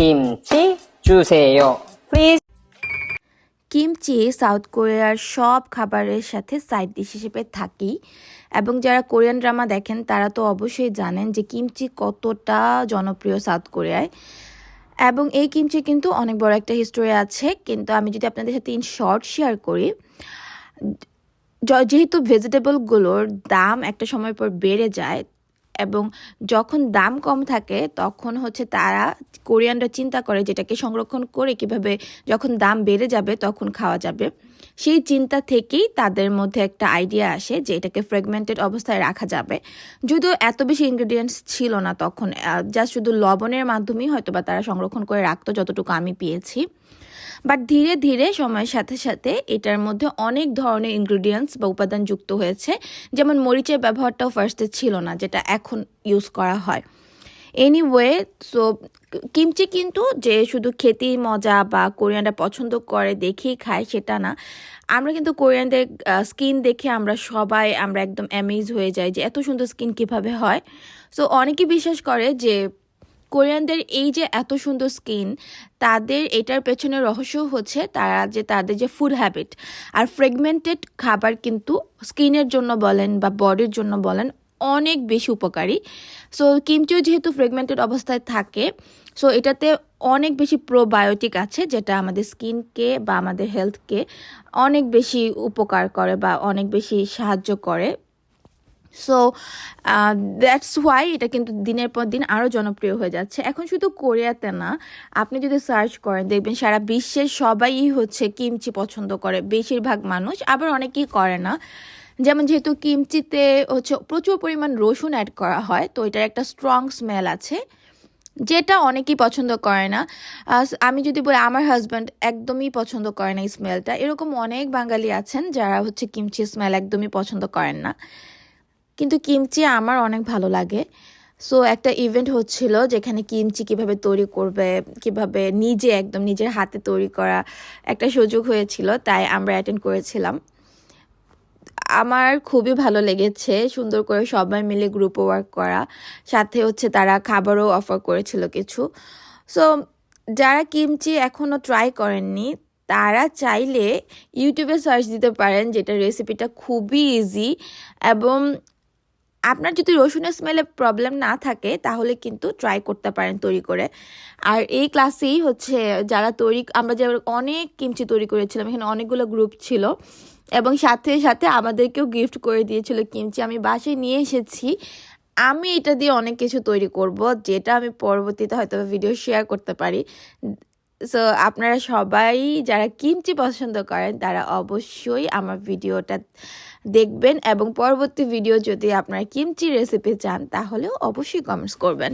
김치 주세요. Please. Kimchi south কোরিয়ার সব খাবারের সাথে সাইড ডিশ হিসেবে থাকি এবং যারা কোরিয়ান ড্রামা দেখেন তারা তো অবশ্যই জানেন যে কিমচি কতটা জনপ্রিয় সাউথ কোরিয়ায় এবং এই কিমচি কিন্তু অনেক বড় একটা হিস্টোরি আছে কিন্তু আমি যদি আপনাদের সাথে ইন শর্ট শেয়ার করি য- যেহেতু ভেজিটেবলগুলোর দাম একটা সময় পর বেড়ে যায় এবং যখন দাম কম থাকে, তখন হচ্ছে তারা কোরিয়ানরা চিন্তা করে যেটাকে সংরক্ষণ করে কীভাবে যখন দাম বেড়ে যাবে তখন খাওয়া যাবে। সেই চিন্তা থেকেই তাদের মধ্যে একটা আইডিয়া আসে যে এটাকে ফ্রেগমেন্টেড অবস্থায় রাখা যাবে। যদিও এত বেশি ইনগ্রেডিয়েন্টস ছিল না তখন জাস্ট শুধু লবণের মাধ্যমেই হয়তো বা তারা সংরক্ষণ করে রাখতো যতটুকু আমি পেয়েছি। বাট ধীরে ধীরে সময়ের সাথে সাথে এটার মধ্যে অনেক ধরনের ইনগ্রিডিয়েন্টস বা উপাদান যুক্ত হয়েছে। যেমন মরিচের ব্যবহারটাও ফার্স্টে ছিল না, যেটা এখন ইউজ করা হয়। এনিওয়ে সো কিমচি কিন্তু যে শুধু খেতেই মজা বা কোরিয়ানরা পছন্দ করে দেখেই খায় সেটা না। আমরা কিন্তু কোরিয়ানদের স্কিন দেখে আমরা সবাই, আমরা একদম অ্যামেজ হয়ে যাই যে এত সুন্দর স্কিন কীভাবে হয়। সো অনেকে বিশ্বাস করে যে কোরিয়ানদের এই যে এত সুন্দর স্কিন, তাদের এটার পেছনে রহস্য হচ্ছে তারা যে তাদের যে ফুড হ্যাবিট আর ফ্রেগমেন্টেড খাবার কিন্তু স্কিনের জন্য বলেন বা বডির জন্য বলেন অনেক বেশি উপকারী। সো কিমচিও যেহেতু ফ্রেগমেন্টেড অবস্থায় থাকে সো এটাতে অনেক বেশি প্রোবায়োটিক আছে যেটা আমাদের স্কিনকে বা আমাদের হেলথকে অনেক বেশি উপকার করে বা অনেক বেশি সাহায্য করে। সো দ্যাটস ওয়াই এটা কিন্তু দিনের পর দিন আরও জনপ্রিয় হয়ে যাচ্ছে। এখন শুধু কোরিয়াতে না, আপনি যদি সার্চ করেন, দেখবেন সারা বিশ্বের সবাই হচ্ছে কিমচি পছন্দ করে, বেশিরভাগ মানুষ, আবার অনেকেই করে না। যেমন যেহেতু কিমচিতে হচ্ছে প্রচুর পরিমাণ রসুন অ্যাড করা হয়, তো এটার একটা স্ট্রং স্মেল আছে, যেটা অনেকেই পছন্দ করে না। আমি যদি বলি, আমার হাজব্যান্ড একদমই পছন্দ করে না এই স্মেলটা এরকম অনেক বাঙালি আছেন যারা হচ্ছে কিমচি স্মেল একদমই পছন্দ করেন না। কিন্তু কিমচি আমার অনেক ভালো লাগে। সো একটা ইভেন্ট হচ্ছিল যেখানে কিমচি কীভাবে তৈরি করবে, কীভাবে নিজে একদম নিজের হাতে তৈরি করা একটা সুযোগ হয়েছিল, তাই আমরা অ্যাটেন্ড করেছিলাম। আমার খুবই ভালো লেগেছে সুন্দর করে সবাই মিলে গ্রুপ ওয়ার্ক করা, সাথে হচ্ছে তারা খাবারও অফার করেছিল কিছু। সো যারা কিমচি এখনও ট্রাই করেননি, তারা চাইলে ইউটিউবে সার্চ দিতে পারেন, যেটা রেসিপিটা খুবই ইজি এবং আপনার যদি রসুনের স্মেলে প্রবলেম না থাকে, তাহলে কিন্তু ট্রাই করতে পারেন তৈরি করে। আর এই ক্লাসেই হচ্ছে যারা তৈরি, আমরা যে অনেক কিমচি তৈরি করেছিলাম, এখানে অনেকগুলো গ্রুপ ছিল। এবং সাথে সাথে আমাদেরকেও গিফট করে দিয়েছিল কিমচি আমি বাসায় নিয়ে এসেছি। আমি এটা দিয়ে অনেক কিছু তৈরি করব, যেটা আমি পরবর্তীতে হয়তো ভিডিও শেয়ার করতে পারি। সো আপনারা সবাই যারা কিমচি পছন্দ করেন, তারা অবশ্যই আমার ভিডিওটা দেখবেন এবং পরবর্তী ভিডিও যদি আপনারা কিমচি রেসিপি চান, তাহলেও অবশ্যই কমেন্টস করবেন।